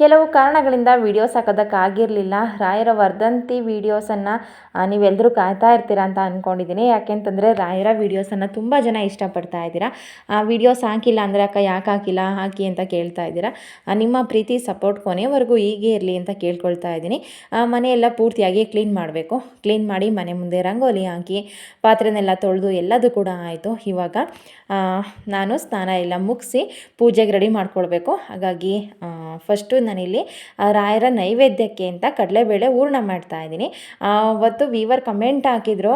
ಕೆಲವು ಕಾರಣಗಳಿಂದ ವೀಡಿಯೋಸ್ ಹಾಕೋದಕ್ಕಾಗಿರಲಿಲ್ಲ ರಾಯರ ವರ್ಧಂತಿ ವೀಡಿಯೋಸನ್ನು ನೀವೆಲ್ಲರೂ ಕಾಯ್ತಾ ಇರ್ತೀರಾ ಅಂತ ಅಂದ್ಕೊಂಡಿದ್ದೀನಿ ಯಾಕೆಂತಂದರೆ ರಾಯರ ವೀಡಿಯೋಸನ್ನು ತುಂಬ ಜನ ಇಷ್ಟಪಡ್ತಾ ಇದ್ದೀರಾ. ಆ ವೀಡಿಯೋಸ್ ಹಾಕಿಲ್ಲ ಅಂದರೆ ಅಕ್ಕ ಯಾಕೆ ಹಾಕಿಲ್ಲ, ಹಾಕಿ ಅಂತ ಕೇಳ್ತಾ ಇದ್ದೀರಾ. ನಿಮ್ಮ ಪ್ರೀತಿ ಸಪೋರ್ಟ್ ಕೊನೆವರೆಗೂ ಹೀಗೆ ಇರಲಿ ಅಂತ ಕೇಳ್ಕೊಳ್ತಾ ಇದ್ದೀನಿ. ಮನೆಯೆಲ್ಲ ಪೂರ್ತಿಯಾಗಿ ಕ್ಲೀನ್ ಮಾಡಬೇಕು. ಕ್ಲೀನ್ ಮಾಡಿ ಮನೆ ಮುಂದೆ ರಂಗೋಲಿ ಹಾಕಿ, ಪಾತ್ರೆನೆಲ್ಲ ತೊಳೆದು ಎಲ್ಲದೂ ಕೂಡ ಆಯಿತು. ಇವಾಗ ನಾನು ಸ್ನಾನ ಎಲ್ಲ ಮುಗಿಸಿ ಪೂಜೆಗೆ ರೆಡಿ ಮಾಡ್ಕೊಳ್ಬೇಕು. ಹಾಗಾಗಿ ಫಸ್ಟು ನಾನಿಲ್ಲಿ ರಾಯರ ನೈವೇದ್ಯಕ್ಕೆ ಅಂತ ಕಡಲೆಬೇಳೆ ಹೂರ್ಣ ಮಾಡ್ತಾ ಇದ್ದೀನಿ. ಅವತ್ತು ವೀವರ್ ಕಮೆಂಟ್ ಹಾಕಿದ್ರು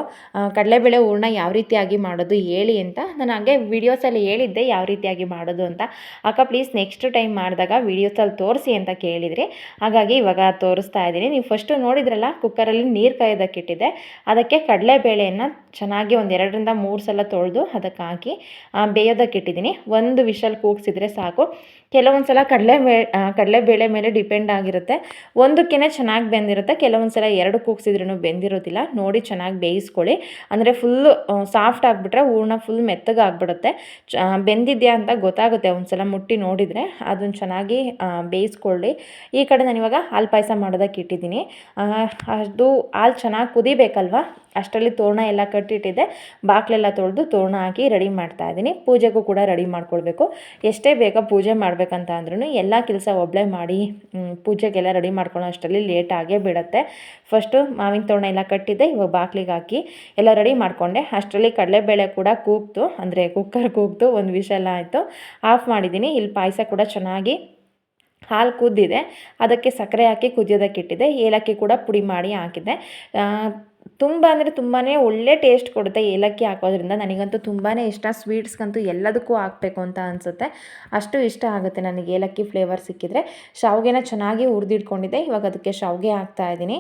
ಕಡಲೆಬೇಳೆ ಹೂರ್ಣ ಯಾವ ರೀತಿಯಾಗಿ ಮಾಡೋದು ಹೇಳಿ ಅಂತ. ನಾನು ಹಾಗೆ ವೀಡಿಯೋಸಲ್ಲಿ ಹೇಳಿದ್ದೆ ಯಾವ ರೀತಿಯಾಗಿ ಮಾಡೋದು ಅಂತ. ಅಕ್ಕ ಪ್ಲೀಸ್ ನೆಕ್ಸ್ಟ್ ಟೈಮ್ ಮಾಡಿದಾಗ ವೀಡಿಯೋಸಲ್ಲಿ ತೋರಿಸಿ ಅಂತ ಕೇಳಿದ್ರಿ. ಹಾಗಾಗಿ ಇವಾಗ ತೋರಿಸ್ತಾ ಇದ್ದೀನಿ. ನೀವು ಫಸ್ಟು ನೋಡಿದ್ರಲ್ಲ ಕುಕ್ಕರಲ್ಲಿ ನೀರು ಕಾಯೋದಕ್ಕಿಟ್ಟಿದೆ ಅದಕ್ಕೆ ಕಡಲೆಬೇಳೆಯನ್ನು ಚೆನ್ನಾಗಿ ಒಂದು ಎರಡರಿಂದ ಮೂರು ಸಲ ತೊಳೆದು ಅದಕ್ಕೆ ಹಾಕಿ ಬೇಯೋದಕ್ಕೆ ಬೇಯೋದಕ್ಕಿಟ್ಟಿದ್ದೀನಿ ಒಂದು ವಿಷಲ್ ಕೂಗಿಸಿದ್ರೆ ಸಾಕು. ಕೆಲವೊಂದು ಸಲ ಕಡಲೆ ಕಡಲೆಬೇಳೆ ಮೇಲೆ ಡಿಪೆಂಡ್ ಆಗಿರುತ್ತೆ. ಒಂದಕ್ಕೇ ಚೆನ್ನಾಗಿ ಬೆಂದಿರುತ್ತೆ. ಕೆಲವೊಂದು ಸಲ ಎರಡು ಕೂಗ್ಸಿದ್ರೂ ಬೆಂದಿರೋದಿಲ್ಲ. ನೋಡಿ ಚೆನ್ನಾಗಿ ಬೇಯಿಸ್ಕೊಳ್ಳಿ. ಅಂದರೆ ಫುಲ್ಲು ಸಾಫ್ಟ್ ಆಗಿಬಿಟ್ರೆ ಹೂರ್ಣ ಫುಲ್ ಮೆತ್ತಗೆ ಆಗಿಬಿಡುತ್ತೆ ಚ ಬೆಂದಿದೆಯಾ ಅಂತ ಗೊತ್ತಾಗುತ್ತೆ. ಒಂದು ಸಲ ಮುಟ್ಟಿ ನೋಡಿದರೆ ಅದನ್ನು ಚೆನ್ನಾಗಿ ಬೇಯಿಸ್ಕೊಳ್ಳಿ. ಈ ಕಡೆ ನಾನು ಇವಾಗ ಹಾಲು ಪಾಯಸ ಮಾಡೋದಕ್ಕೆ ಇಟ್ಟಿದ್ದೀನಿ. ಅದು ಹಾಲು ಚೆನ್ನಾಗಿ ಕುದಿಬೇಕಲ್ವಾ? ಅಷ್ಟರಲ್ಲಿ ತೋರಣ ಎಲ್ಲ ಕಟ್ಟಿಟ್ಟಿದ್ದೆ ಬಾಕ್ಲೆಲ್ಲ ತೊಳೆದು ತೋರಣ ಹಾಕಿ ರೆಡಿ ಮಾಡ್ತಾ ಇದ್ದೀನಿ. ಪೂಜೆಗೂ ಕೂಡ ರೆಡಿ ಮಾಡ್ಕೊಳ್ಬೇಕು. ಎಷ್ಟೇ ಬೇಗ ಪೂಜೆ ಮಾಡಬೇಕಂತ ಅಂದ್ರೂ ಎಲ್ಲ ಕೆಲಸ ಒಬ್ಬಳೇ ಮಾಡಿ ಪೂಜೆಗೆಲ್ಲ ರೆಡಿ ಮಾಡ್ಕೊಳ್ಳೋ ಅಷ್ಟರಲ್ಲಿ ಲೇಟ್ ಆಗೇ ಬಿಡುತ್ತೆ. ಫಸ್ಟು ಮಾವಿನ ತೋರಣ ಎಲ್ಲ ಕಟ್ಟಿದ್ದೆ, ಇವಾಗ ಬಾಕ್ಲಿಗೆ ಹಾಕಿ ಎಲ್ಲ ರೆಡಿ ಮಾಡಿಕೊಂಡೆ. ಅಷ್ಟರಲ್ಲಿ ಕಡಲೆಬೇಳೆ ಕೂಡ ಕೂಗ್ತು, ಅಂದರೆ ಕುಕ್ಕರ್ ಕೂಗ್ತು, ಒಂದು ವಿಷಲ ಆಯಿತು. ಆಫ್ ಮಾಡಿದ್ದೀನಿ. ಇಲ್ಲಿ ಪಾಯಸ ಕೂಡ ಚೆನ್ನಾಗಿ ಹಾಲು ಕುದ್ದಿದೆ. ಅದಕ್ಕೆ ಸಕ್ಕರೆ ಹಾಕಿ ಕುದಿಯೋದಕ್ಕೆ ಇಟ್ಟಿದ್ದೆ. ಏಲಕ್ಕಿ ಕೂಡ ಪುಡಿ ಮಾಡಿ ಹಾಕಿದ್ದೆ. ತುಂಬ ಅಂದರೆ ತುಂಬಾ ಒಳ್ಳೆ ಟೇಸ್ಟ್ ಕೊಡುತ್ತೆ ಏಲಕ್ಕಿ ಹಾಕೋದ್ರಿಂದ. ನನಗಂತೂ ತುಂಬಾ ಇಷ್ಟ. ಸ್ವೀಟ್ಸ್ಗಂತೂ ಎಲ್ಲದಕ್ಕೂ ಹಾಕಬೇಕು ಅಂತ ಅನಿಸುತ್ತೆ. ಅಷ್ಟು ಇಷ್ಟ ಆಗುತ್ತೆ ನನಗೆ ಏಲಕ್ಕಿ ಫ್ಲೇವರ್ ಸಿಕ್ಕಿದ್ರೆ. ಶಾವಿಗೆನ ಚೆನ್ನಾಗಿ ಹುರಿದಿಟ್ಕೊಂಡಿದ್ದೆ. ಇವಾಗ ಅದಕ್ಕೆ ಶಾವಿಗೆ ಹಾಕ್ತಾ ಇದ್ದೀನಿ.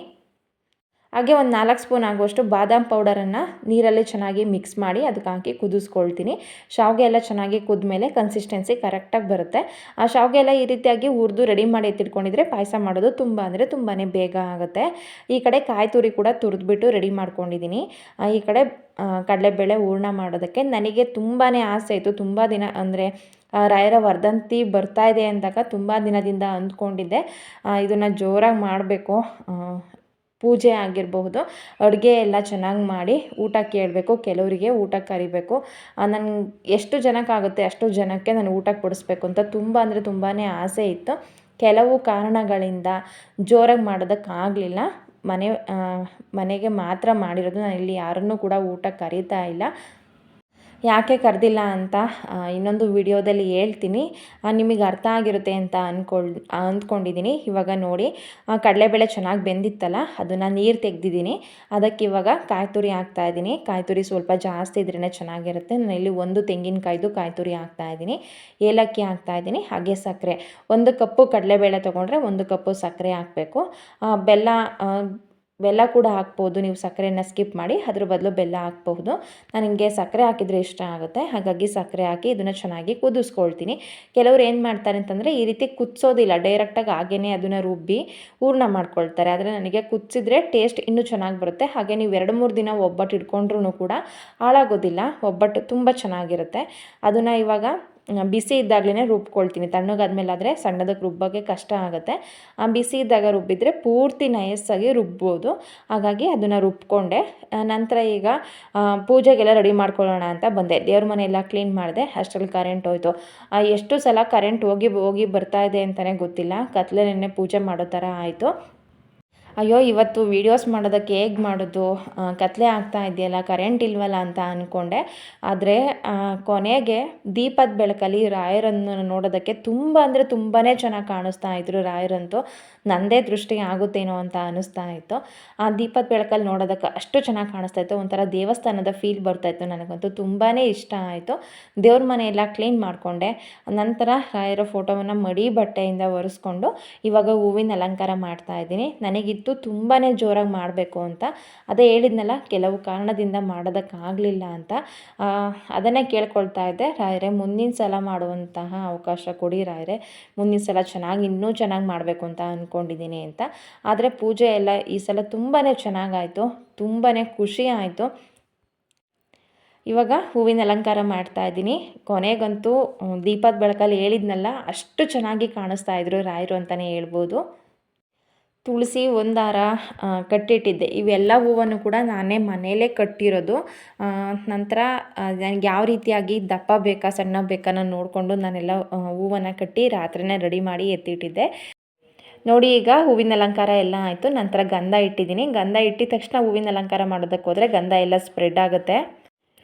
ಹಾಗೆ ಒಂದು ನಾಲ್ಕು ಸ್ಪೂನ್ ಆಗುವಷ್ಟು ಬಾದಾಮ್ ಪೌಡರನ್ನು ನೀರಲ್ಲಿ ಚೆನ್ನಾಗಿ ಮಿಕ್ಸ್ ಮಾಡಿ ಅದಕ್ಕೆ ಹಾಕಿ ಕುದಿಸ್ಕೊಳ್ತೀನಿ. ಶಾವಿಗೆ ಎಲ್ಲ ಚೆನ್ನಾಗಿ ಕುದ್ಮೇಲೆ ಕನ್ಸಿಸ್ಟೆನ್ಸಿ ಕರೆಕ್ಟಾಗಿ ಬರುತ್ತೆ. ಆ ಶಾವಿಗೆ ಎಲ್ಲ ಈ ರೀತಿಯಾಗಿ ಹುರಿದು ರೆಡಿ ಮಾಡಿ ಎತ್ತಿಟ್ಕೊಂಡಿದ್ರೆ ಪಾಯಸ ಮಾಡೋದು ತುಂಬ ಅಂದರೆ ತುಂಬಾ ಬೇಗ ಆಗುತ್ತೆ. ಈ ಕಡೆ ಕಾಯಿ ತುರಿ ಕೂಡ ತುರಿದ್ಬಿಟ್ಟು ರೆಡಿ ಮಾಡ್ಕೊಂಡಿದ್ದೀನಿ ಈ ಕಡೆ ಕಡಲೆಬೇಳೆ ಹೂರ್ಣ ಮಾಡೋದಕ್ಕೆ ನನಗೆ ತುಂಬಾ ಆಸೆ ಇತ್ತು ತುಂಬ ದಿನ ಅಂದರೆ ರಾಯರ ವರ್ಧಂತಿ ಬರ್ತಾ ಇದೆ ಅಂದಾಗ ತುಂಬ ದಿನದಿಂದ ಅಂದ್ಕೊಂಡಿದ್ದೆ. ಇದನ್ನು ಜೋರಾಗಿ ಮಾಡಬೇಕು. ಪೂಜೆ ಆಗಿರಬಹುದು. ಅಡುಗೆ ಎಲ್ಲ ಚೆನ್ನಾಗಿ ಮಾಡಿ ಊಟ ಕೇಳಬೇಕು, ಕೆಲವರಿಗೆ ಊಟ ಕರಿಬೇಕು. ನನಗೆ ಎಷ್ಟು ಜನಕ್ಕಾಗುತ್ತೆ ಅಷ್ಟು ಜನಕ್ಕೆ ನಾನು ಊಟಕ್ಕೆ ಕೊಡಿಸ್ಬೇಕು ಅಂತ ತುಂಬ ಅಂದರೆ ತುಂಬಾ ಆಸೆ ಇತ್ತು. ಕೆಲವು ಕಾರಣಗಳಿಂದ ಜೋರಾಗಿ ಮಾಡೋದಕ್ಕಾಗಲಿಲ್ಲ ಮನೆ ಮನೆಗೆ ಮಾತ್ರ ಮಾಡಿರೋದು. ನಾನು ಇಲ್ಲಿ ಯಾರನ್ನೂ ಕೂಡ ಊಟಕ್ಕೆ ಕರೀತಾ ಇಲ್ಲ. ಯಾಕೆ ಕರೆದಿಲ್ಲ ಅಂತ ಇನ್ನೊಂದು ವಿಡಿಯೋದಲ್ಲಿ ಹೇಳ್ತೀನಿ. ನಿಮಗೆ ಅರ್ಥ ಆಗಿರುತ್ತೆ ಅಂತ ಅಂದ್ಕೊಳ್ ಅಂದ್ಕೊಂಡಿದ್ದೀನಿ. ಇವಾಗ ನೋಡಿ ಕಡಲೆಬೇಳೆ ಚೆನ್ನಾಗಿ ಬೆಂದಿತ್ತಲ್ಲ, ಅದನ್ನು ನೀರು ತೆಗೆದಿದ್ದೀನಿ. ಅದಕ್ಕೆ ಇವಾಗ ಕಾಯಿ ತುರಿ ಹಾಕ್ತಾ ಇದ್ದೀನಿ. ಕಾಯಿ ತುರಿ ಸ್ವಲ್ಪ ಜಾಸ್ತಿ ಇದ್ರೇ ಚೆನ್ನಾಗಿರುತ್ತೆ. ನಾನು ಇಲ್ಲಿ ಒಂದು ತೆಂಗಿನಕಾಯ್ದು ಕಾಯಿ ತುರಿ ಹಾಕ್ತಾ ಇದ್ದೀನಿ. ಏಲಕ್ಕಿ ಹಾಕ್ತಾ ಇದ್ದೀನಿ. ಹಾಗೆ ಸಕ್ಕರೆ. ಒಂದು ಕಪ್ಪು ಕಡಲೆಬೇಳೆ ತೊಗೊಂಡ್ರೆ ಒಂದು ಕಪ್ಪು ಸಕ್ಕರೆ ಹಾಕಬೇಕು. ಬೆಲ್ಲ ಬೆಲ್ಲ ಕೂಡ ಹಾಕ್ಬೋದು. ನೀವು ಸಕ್ಕರೆನ ಸ್ಕಿಪ್ ಮಾಡಿ ಅದ್ರ ಬದಲು ಬೆಲ್ಲ ಹಾಕ್ಬಹುದು. ನನಗೆ ಸಕ್ಕರೆ ಹಾಕಿದರೆ ಇಷ್ಟ ಆಗುತ್ತೆ. ಹಾಗಾಗಿ ಸಕ್ಕರೆ ಹಾಕಿ ಇದನ್ನು ಚೆನ್ನಾಗಿ ಕುದಿಸ್ಕೊಳ್ತೀನಿ. ಕೆಲವರು ಏನು ಮಾಡ್ತಾರೆ ಅಂತಂದರೆ ಈ ರೀತಿ ಕುದಿಸೋದಿಲ್ಲ. ಡೈರೆಕ್ಟಾಗಿ ಹಾಗೇ ಅದನ್ನು ರುಬ್ಬಿ ಹೂರ್ಣ ಮಾಡ್ಕೊಳ್ತಾರೆ. ಆದರೆ ನನಗೆ ಕುದಿಸಿದ್ರೆ ಟೇಸ್ಟ್ ಇನ್ನೂ ಚೆನ್ನಾಗಿ ಬರುತ್ತೆ. ಹಾಗೆ ನೀವು ಎರಡು, ಮೂರು ದಿನ ಒಬ್ಬಟ್ಟು ಇಟ್ಕೊಂಡ್ರೂ ಕೂಡ ಹಾಳಾಗೋದಿಲ್ಲ. ಒಬ್ಬಟ್ಟು ತುಂಬ ಚೆನ್ನಾಗಿರುತ್ತೆ. ಅದನ್ನು ಇವಾಗ ಬಿಸಿ ಇದ್ದಾಗಲೇ ರುಬ್ಕೊಳ್ತೀನಿ. ತಣ್ಣಗಾದ್ಮೇಲೆ ಆದರೆ ಸಣ್ಣದಕ್ಕೆ ರುಬ್ಬೋಕ್ಕೆ ಕಷ್ಟ ಆಗುತ್ತೆ. ಆ, ಬಿಸಿ ಇದ್ದಾಗ ರುಬ್ಬಿದರೆ ಪೂರ್ತಿ ನಯಸ್ಸಾಗಿ ರುಬ್ಬೋದು. ಹಾಗಾಗಿ ಅದನ್ನು ರುಬ್ಕೊಂಡೆ. ನಂತರ ಈಗ ಪೂಜೆಗೆಲ್ಲ ರೆಡಿ ಮಾಡ್ಕೊಳ್ಳೋಣ ಅಂತ ಬಂದೆ. ದೇವ್ರ ಮನೆಯೆಲ್ಲ ಕ್ಲೀನ್ ಮಾಡಿದೆ. ಅಷ್ಟರಲ್ಲಿ ಕರೆಂಟ್ ಹೋಯಿತು. ಎಷ್ಟು ಸಲ ಕರೆಂಟ್ ಹೋಗಿ ಹೋಗಿ ಬರ್ತಾ ಇದೆ ಅಂತಲೇ ಗೊತ್ತಿಲ್ಲ. ಕತ್ಲೆ ನೆನ್ನೆ ಪೂಜೆ ಮಾಡೋ ಥರ ಆಯಿತು. ಅಯ್ಯೋ, ಇವತ್ತು ವೀಡಿಯೋಸ್ ಮಾಡೋದಕ್ಕೆ ಹೇಗೆ ಮಾಡೋದು? ಕತ್ತಲೆ ಆಗ್ತಾ ಇದೆಯಲ್ಲ ಕರೆಂಟ್ ಇಲ್ವಲ್ಲ ಅಂತ ಅಂದ್ಕೊಂಡೆ ಆದರೆ ಕೊನೆಗೆ ದೀಪದ ಬೆಳಕಲ್ಲಿ ರಾಯರನ್ನು ನೋಡೋದಕ್ಕೆ ತುಂಬ ಅಂದರೆ ತುಂಬಾ ಚೆನ್ನಾಗಿ ಕಾಣಿಸ್ತಾ ಇದ್ರು ರಾಯರಂತೂ. ನನ್ನದೇ ದೃಷ್ಟಿ ಆಗುತ್ತೇನೋ ಅಂತ ಅನ್ನಿಸ್ತಾ ಇತ್ತು. ಆ ದೀಪದ ಬೆಳಕಲ್ಲಿ ನೋಡೋದಕ್ಕೆ ಅಷ್ಟು ಚೆನ್ನಾಗಿ ಕಾಣಿಸ್ತಾ ಇತ್ತು. ಒಂಥರ ದೇವಸ್ಥಾನದ ಫೀಲ್ ಬರ್ತಾಯಿತ್ತು ನನಗಂತೂ. ತುಂಬಾ ಇಷ್ಟ ಆಯಿತು. ದೇವ್ರ ಮನೆಯೆಲ್ಲ ಕ್ಲೀನ್ ಮಾಡಿಕೊಂಡೆ. ನಂತರ ರಾಯರ ಫೋಟೋವನ್ನು ಮಡಿ ಬಟ್ಟೆಯಿಂದ ಒರೆಸ್ಕೊಂಡು ಇವಾಗ ಹೂವಿನ ಅಲಂಕಾರ ಮಾಡ್ತಾ ಇದ್ದೀನಿ. ನನಗೆ ಇತ್ತು ತುಂಬಾ ಜೋರಾಗಿ ಮಾಡಬೇಕು ಅಂತ. ಅದೇ ಹೇಳಿದ್ನಲ್ಲ, ಕೆಲವು ಕಾರಣದಿಂದ ಮಾಡೋದಕ್ಕಾಗಲಿಲ್ಲ ಅಂತ. ಅದನ್ನೇ ಕೇಳ್ಕೊಳ್ತಾ ಇದ್ದೆ. ರಾಯರೆ, ಮುಂದಿನ ಸಲ ಮಾಡುವಂತಹ ಅವಕಾಶ ಕೊಡಿ ರಾಯರೆ. ಮುಂದಿನ ಸಲ ಚೆನ್ನಾಗಿ, ಇನ್ನೂ ಚೆನ್ನಾಗಿ ಮಾಡಬೇಕು ಅಂತ ಅಂದ್ಕೊಂಡಿದ್ದೀನಿ ಅಂತ. ಆದರೆ ಪೂಜೆ ಎಲ್ಲ ಈ ಸಲ ತುಂಬಾ ಚೆನ್ನಾಗಾಯಿತು. ತುಂಬಾ ಖುಷಿ ಆಯಿತು. ಇವಾಗ ಹೂವಿನ ಅಲಂಕಾರ ಮಾಡ್ತಾ ಇದ್ದೀನಿ. ಕೊನೆಗಂತೂ, ದೀಪದ ಬೆಳಕಲ್ಲಿ ಹೇಳಿದ್ನಲ್ಲ, ಅಷ್ಟು ಚೆನ್ನಾಗಿ ಕಾಣಿಸ್ತಾ ಇದ್ರು ರಾಯರು ಅಂತಲೇ ಹೇಳ್ಬೋದು. ತುಳಸಿ ಒಂದಾರ ಕಟ್ಟಿಟ್ಟಿದ್ದೆ. ಇವೆಲ್ಲ ಹೂವನ್ನು ಕೂಡ ನಾನೇ ಮನೆಯಲ್ಲೇ ಕಟ್ಟಿರೋದು. ನಂತರ ನನಗೆ ಯಾವ ರೀತಿಯಾಗಿ ದಪ್ಪ ಬೇಕಾ, ಸಣ್ಣ ಬೇಕಾ ನೋಡಿಕೊಂಡು ನಾನೆಲ್ಲ ಹೂವನ್ನು ಕಟ್ಟಿ ರಾತ್ರಿನೇ ರೆಡಿ ಮಾಡಿ ಎತ್ತಿಟ್ಟಿದ್ದೆ. ನೋಡಿ ಈಗ ಹೂವಿನ ಅಲಂಕಾರ ಎಲ್ಲ ಆಯಿತು. ನಂತರ ಗಂಧ ಇಟ್ಟಿದ್ದೀನಿ. ಗಂಧ ಇಟ್ಟಿದ ತಕ್ಷಣ ಹೂವಿನ ಅಲಂಕಾರ ಮಾಡೋದಕ್ಕೆ ಹೋದರೆ ಗಂಧ ಎಲ್ಲ ಸ್ಪ್ರೆಡ್ ಆಗುತ್ತೆ.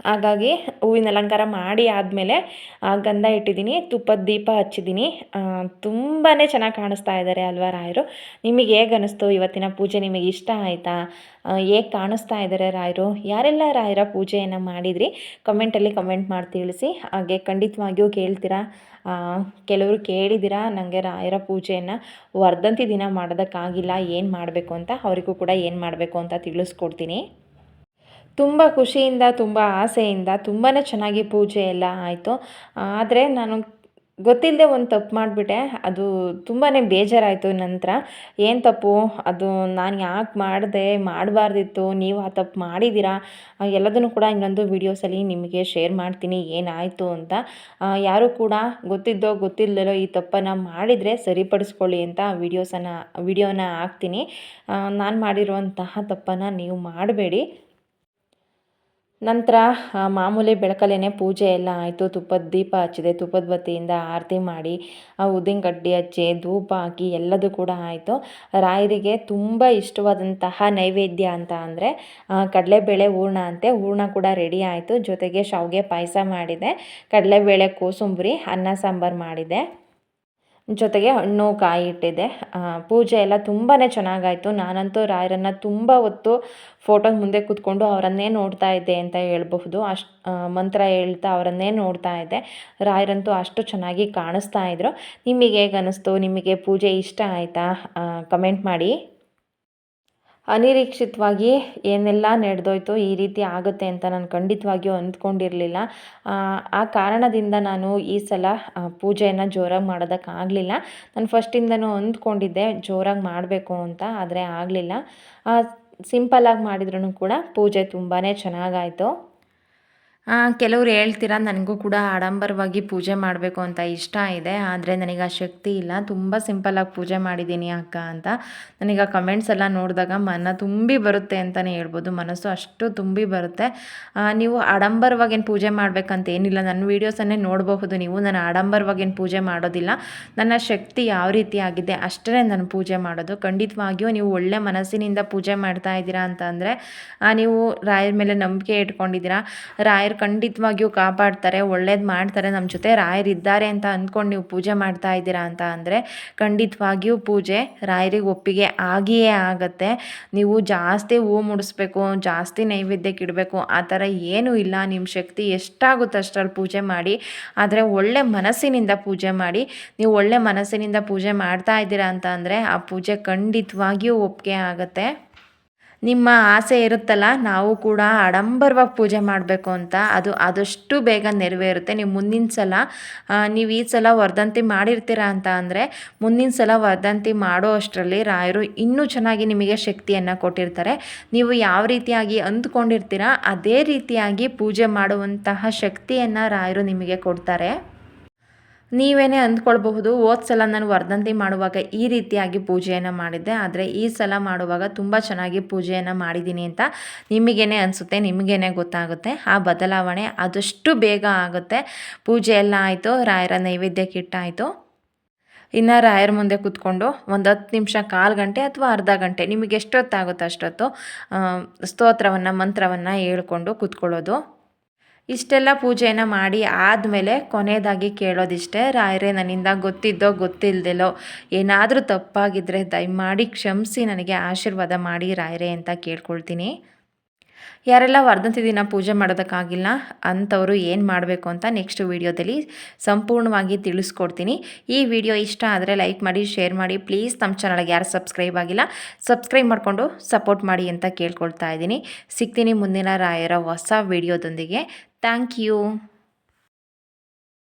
ಹಾಗಾಗಿ ಹೂವಿನ ಅಲಂಕಾರ ಮಾಡಿ ಆದಮೇಲೆ ಗಂಧ ಇಟ್ಟಿದ್ದೀನಿ, ತುಪ್ಪದ ದೀಪ ಹಚ್ಚಿದ್ದೀನಿ. ತುಂಬಾ ಚೆನ್ನಾಗಿ ಕಾಣಿಸ್ತಾ ಇದ್ದಾರೆ ಅಲ್ವಾ ರಾಯರು? ನಿಮಗೆ ಹೇಗೆ ಅನ್ನಿಸ್ತು ಇವತ್ತಿನ ಪೂಜೆ? ನಿಮಗೆ ಇಷ್ಟ ಆಯಿತಾ? ಹೇಗೆ ಕಾಣಿಸ್ತಾ ಇದ್ದಾರೆ ರಾಯರು? ಯಾರೆಲ್ಲ ರಾಯರ ಪೂಜೆಯನ್ನು ಮಾಡಿದ್ರಿ? ಕಮೆಂಟಲ್ಲಿ ಕಮೆಂಟ್ ಮಾಡಿ ತಿಳಿಸಿ. ಹಾಗೆ ಖಂಡಿತವಾಗಿಯೂ ಕೇಳ್ತೀರಾ? ಕೆಲವರು ಕೇಳಿದಿರಾ ನನಗೆ ರಾಯರ ಪೂಜೆಯನ್ನು ವರ್ಧಂತಿ ದಿನ ಮಾಡೋದಕ್ಕಾಗಿಲ್ಲ, ಏನು ಮಾಡಬೇಕು ಅಂತ? ಅವರಿಗೂ ಕೂಡ ಏನು ಮಾಡಬೇಕು ಅಂತ ತಿಳಿಸ್ಕೊಡ್ತೀನಿ. ತುಂಬ ಖುಷಿಯಿಂದ, ತುಂಬ ಆಸೆಯಿಂದ ತುಂಬಾ ಚೆನ್ನಾಗಿ ಪೂಜೆ ಎಲ್ಲ ಆಯಿತು. ಆದರೆ ನಾನು ಗೊತ್ತಿಲ್ಲದೆ ಒಂದು ತಪ್ಪು ಮಾಡಿಬಿಟ್ಟೆ. ಅದು ತುಂಬಾ ಬೇಜಾರಾಯಿತು ನಂತರ. ಏನು ತಪ್ಪು? ಅದು ನಾನು ಯಾಕೆ ಮಾಡಿದೆ? ಮಾಡಬಾರ್ದಿತ್ತು. ನೀವು ಆ ತಪ್ಪು ಮಾಡಿದ್ದೀರಾ ಎಲ್ಲದನ್ನು ಕೂಡ ಇನ್ನೊಂದು ವೀಡಿಯೋಸಲ್ಲಿ ನಿಮಗೆ ಶೇರ್ ಮಾಡ್ತೀನಿ. ಏನಾಯಿತು ಅಂತ. ಯಾರು ಕೂಡ ಗೊತ್ತಿದ್ದೋ ಗೊತ್ತಿಲ್ಲದೋ ಈ ತಪ್ಪನ್ನು ಮಾಡಿದರೆ ಸರಿಪಡಿಸ್ಕೊಳ್ಳಿ ಅಂತ ವೀಡಿಯೋಸನ್ನು, ವಿಡಿಯೋನ ಹಾಕ್ತೀನಿ. ನಾನು ಮಾಡಿರುವಂತಹ ತಪ್ಪನ್ನು ನೀವು ಮಾಡಬೇಡಿ. ನಂತರ ಮಾಮೂಲಿ ಬೆಳಕಲ್ಲೇ ಪೂಜೆ ಎಲ್ಲ ಆಯಿತು. ತುಪ್ಪದ ದೀಪ ಹಚ್ಚಿದೆ. ತುಪ್ಪದ ಬತ್ತಿಯಿಂದ ಆರತಿ ಮಾಡಿ, ಆ, ಉದ್ದಿನ ಕಡ್ಡಿ ಹಚ್ಚಿ, ಧೂಪ ಹಾಕಿ ಎಲ್ಲದೂ ಕೂಡ ಆಯಿತು. ರಾಯರಿಗೆ ತುಂಬ ಇಷ್ಟವಾದಂತಹ ನೈವೇದ್ಯ ಅಂತ ಅಂದರೆ ಕಡಲೆಬೇಳೆ ಹೂರ್ಣ ಅಂತೆ. ಹೂರ್ಣ ಕೂಡ ರೆಡಿ ಆಯಿತು. ಜೊತೆಗೆ ಶಾವಿಗೆ ಪಾಯಸ ಮಾಡಿದೆ. ಕಡಲೆಬೇಳೆ, ಕೋಸುಂಬರಿ, ಅನ್ನ, ಸಾಂಬಾರು ಮಾಡಿದೆ. ಜೊತೆಗೆ ಹಣ್ಣು, ಕಾಯಿ ಇಟ್ಟಿದ್ದೆ. ಪೂಜೆ ಎಲ್ಲ ತುಂಬಾ ಚೆನ್ನಾಗಾಯಿತು. ನಾನಂತೂ ರಾಯರನ್ನು ತುಂಬ ಹೊತ್ತು ಫೋಟೋದ ಮುಂದೆ ಕೂತ್ಕೊಂಡು ಅವರನ್ನೇ ನೋಡ್ತಾ ಇದ್ದೆ ಅಂತ ಹೇಳಬಹುದು. ಅಷ್ಟು ಮಂತ್ರ ಹೇಳ್ತಾ ಅವರನ್ನೇ ನೋಡ್ತಾ ಇದ್ದೆ. ರಾಯರಂತೂ ಅಷ್ಟು ಚೆನ್ನಾಗಿ ಕಾಣಿಸ್ತಾ ಇದ್ರು. ನಿಮಗೆ ಹೇಗೆ ಅನ್ನಿಸ್ತು ನಿಮಗೆ ಪೂಜೆ ಇಷ್ಟ ಆಯಿತಾ? ಕಮೆಂಟ್ ಮಾಡಿ. ಅನಿರೀಕ್ಷಿತವಾಗಿ ಏನೆಲ್ಲ ನಡೆದೋಯ್ತು ಈ ರೀತಿ ಆಗುತ್ತೆ ಅಂತ ನಾನು ಖಂಡಿತವಾಗಿಯೂ ಅಂದ್ಕೊಂಡಿರಲಿಲ್ಲ. ಆ ಕಾರಣದಿಂದ ನಾನು ಈ ಸಲ ಪೂಜೆಯನ್ನು ಜೋರಾಗಿ ಮಾಡೋದಕ್ಕಾಗಲಿಲ್ಲ. ನಾನು ಫಸ್ಟಿಂದನೂ ಅಂದ್ಕೊಂಡಿದ್ದೆ, ಜೋರಾಗಿ ಮಾಡಬೇಕು ಅಂತ, ಆದರೆ ಆಗಲಿಲ್ಲ. ಸಿಂಪಲ್ಲಾಗಿ ಮಾಡಿದ್ರೂ ಕೂಡ ಪೂಜೆ ತುಂಬಾ ಚೆನ್ನಾಗಾಯಿತು. ಕೆಲವ್ರು ಹೇಳ್ತೀರಾ, ನನಗೂ ಕೂಡ ಆಡಂಬರವಾಗಿ ಪೂಜೆ ಮಾಡಬೇಕು ಅಂತ ಇಷ್ಟ ಇದೆ, ಆದರೆ ನನಗೆ ಆ ಶಕ್ತಿ ಇಲ್ಲ, ತುಂಬ ಸಿಂಪಲ್ಲಾಗಿ ಪೂಜೆ ಮಾಡಿದ್ದೀನಿ ಅಕ್ಕ ಅಂತ. ನನಗೆ ಆ ಕಮೆಂಟ್ಸ್ ಎಲ್ಲ ನೋಡಿದಾಗ ಮನ ತುಂಬಿ ಬರುತ್ತೆ ಅಂತಲೇ ಹೇಳ್ಬೋದು, ಮನಸ್ಸು ಅಷ್ಟು ತುಂಬಿ ಬರುತ್ತೆ. ನೀವು ಆಡಂಬರವಾಗೇನು ಪೂಜೆ ಮಾಡಬೇಕಂತ ಏನಿಲ್ಲ, ನನ್ನ ವೀಡಿಯೋಸನ್ನೇ ನೋಡಬಹುದು ನೀವು, ನಾನು ಆಡಂಬರವಾಗೇನು ಪೂಜೆ ಮಾಡೋದಿಲ್ಲ, ನನ್ನ ಶಕ್ತಿ ಯಾವ ರೀತಿ ಆಗಿದೆ ಅಷ್ಟೇ ನಾನು ಪೂಜೆ ಮಾಡೋದು. ಖಂಡಿತವಾಗಿಯೂ ನೀವು ಒಳ್ಳೆ ಮನಸ್ಸಿನಿಂದ ಪೂಜೆ ಮಾಡ್ತಾ ಇದ್ದೀರಾ ಅಂತ ನೀವು ರಾಯರ ಮೇಲೆ ನಂಬಿಕೆ ಇಟ್ಕೊಂಡಿದ್ದೀರಾ, ರಾಯರ್ ಖಂಡಿತವಾಗಿಯೂ ಕಾಪಾಡ್ತಾರೆ, ಒಳ್ಳೇದು ಮಾಡ್ತಾರೆ ನಮ್ಮ ಜೊತೆ ರಾಯರಿದ್ದಾರೆ ಅಂತ ಅಂದ್ಕೊಂಡು ನೀವು ಪೂಜೆ ಮಾಡ್ತಾ ಇದ್ದೀರಾ ಅಂತ ಅಂದರೆ ಖಂಡಿತವಾಗಿಯೂ ಪೂಜೆ ರಾಯರಿಗೆ ಒಪ್ಪಿಗೆ ಆಗಿಯೇ ಆಗುತ್ತೆ. ನೀವು ಜಾಸ್ತಿ ಹೂ ಮುಡಿಸ್ಬೇಕು, ಜಾಸ್ತಿ ನೈವೇದ್ಯಕ್ಕೆ ಇಡಬೇಕು, ಆ ಥರ ಏನೂ ಇಲ್ಲ. ನಿಮ್ಮ ಶಕ್ತಿ ಎಷ್ಟಾಗುತ್ತೆ ಅಷ್ಟರಲ್ಲಿ ಪೂಜೆ ಮಾಡಿ, ಆದರೆ ಒಳ್ಳೆ ಮನಸ್ಸಿನಿಂದ ಪೂಜೆ ಮಾಡಿ. ನೀವು ಒಳ್ಳೆ ಮನಸ್ಸಿನಿಂದ ಪೂಜೆ ಮಾಡ್ತಾ ಇದ್ದೀರಾ ಅಂತ ಅಂದರೆ ಆ ಪೂಜೆ ಖಂಡಿತವಾಗಿಯೂ ಒಪ್ಪಿಗೆ ಆಗುತ್ತೆ. ನಿಮ್ಮ ಆಸೆ ಇರುತ್ತಲ್ಲ, ನಾವು ಕೂಡ ಆಡಂಬರವಾಗಿ ಪೂಜೆ ಮಾಡಬೇಕು ಅಂತ ಅದು ಆದಷ್ಟು ಬೇಗ ನೆರವೇರುತ್ತೆ. ನೀವು ಮುಂದಿನ ಸಲ ನೀವು ಈ ಸಲ ವರ್ಧಂತಿ ಮಾಡಿರ್ತೀರ ಅಂತ ಅಂದರೆ, ಮುಂದಿನ ಸಲ ವರ್ಧಂತಿ ಮಾಡೋ ಅಷ್ಟರಲ್ಲಿ ರಾಯರು ಇನ್ನೂ ಚೆನ್ನಾಗಿ ನಿಮಗೆ ಶಕ್ತಿಯನ್ನು ಕೊಟ್ಟಿರ್ತಾರೆ. ನೀವು ಯಾವ ರೀತಿಯಾಗಿ ಅಂದ್ಕೊಂಡಿರ್ತೀರ, ಅದೇ ರೀತಿಯಾಗಿ ಪೂಜೆ ಮಾಡುವಂತಹ ಶಕ್ತಿಯನ್ನು ರಾಯರು ನಿಮಗೆ ಕೊಡ್ತಾರೆ. ನೀವೇನೇ ಅಂದ್ಕೊಳ್ಬಹುದು, ಹೋದ ಸಲ ನಾನು ವರ್ಧಂತಿ ಮಾಡುವಾಗ ಈ ರೀತಿಯಾಗಿ ಪೂಜೆಯನ್ನು ಮಾಡಿದ್ದೆ. ಆದರೆ ಈ ಸಲ ಮಾಡುವಾಗ ತುಂಬ ಚೆನ್ನಾಗಿ ಪೂಜೆಯನ್ನು ಮಾಡಿದ್ದೀನಿ ಅಂತ ನಿಮಗೇನೆ ಅನಿಸುತ್ತೆ, ನಿಮಗೇನೆ ಗೊತ್ತಾಗುತ್ತೆ. ಆ ಬದಲಾವಣೆ ಆದಷ್ಟು ಬೇಗ ಆಗುತ್ತೆ. ಪೂಜೆ ಎಲ್ಲ ಆಯಿತು, ರಾಯರ ನೈವೇದ್ಯಕ್ಕೆ ಇಟ್ಟಾಯಿತು. ಇನ್ನು ರಾಯರ ಮುಂದೆ ಕೂತ್ಕೊಂಡು ಒಂದು ಹತ್ತು ನಿಮಿಷ ಕಾಲು ಗಂಟೆ ಅಥವಾ ಅರ್ಧ ಗಂಟೆ, ನಿಮಗೆ ಎಷ್ಟೊತ್ತಾಗುತ್ತೆ ಅಷ್ಟೊತ್ತು ಸ್ತೋತ್ರವನ್ನು, ಮಂತ್ರವನ್ನು ಹೇಳ್ಕೊಂಡು ಕೂತ್ಕೊಳ್ಳೋದು. ಇಷ್ಟೆಲ್ಲ ಪೂಜೆಯನ್ನು ಮಾಡಿ ಆದಮೇಲೆ ಕೊನೆಯದಾಗಿ ಕೇಳೋದಿಷ್ಟೇ, ರಾಯರೇ ನನ್ನಿಂದ ಗೊತ್ತಿದ್ದೋ ಗೊತ್ತಿಲ್ಲದೆಲ್ಲೋ ಏನಾದರೂ ತಪ್ಪಾಗಿದ್ದರೆ ದಯಮಾಡಿ ಕ್ಷಮಿಸಿ ನನಗೆ ಆಶೀರ್ವಾದ ಮಾಡಿ ರಾಯರೇ ಅಂತ ಕೇಳ್ಕೊಳ್ತೀನಿ. ಯಾರೆಲ್ಲ ವರ್ಧಂತಿ ದಿನ ಪೂಜೆ ಮಾಡೋದಕ್ಕಾಗಿಲ್ಲ, ಅಂಥವರು ಏನು ಮಾಡಬೇಕು ಅಂತ ನೆಕ್ಸ್ಟ್ ವೀಡಿಯೋದಲ್ಲಿ ಸಂಪೂರ್ಣವಾಗಿ ತಿಳಿಸ್ಕೊಡ್ತೀನಿ. ಈ ವಿಡಿಯೋ ಇಷ್ಟ ಆದರೆ ಲೈಕ್ ಮಾಡಿ ಶೇರ್ ಮಾಡಿ ಪ್ಲೀಸ್ ನಮ್ಮ ಚಾನಲ್ಗೆ ಯಾರು ಸಬ್ಸ್ಕ್ರೈಬ್ ಆಗಿಲ್ಲ ಸಬ್ಸ್ಕ್ರೈಬ್ ಮಾಡಿಕೊಂಡು ಸಪೋರ್ಟ್ ಮಾಡಿ ಅಂತ ಕೇಳ್ಕೊಳ್ತಾ ಇದ್ದೀನಿ. ಸಿಗ್ತೀನಿ ಮುಂದಿನ ರಾಯರ ಹೊಸ ವಿಡಿಯೋದೊಂದಿಗೆ. Thank you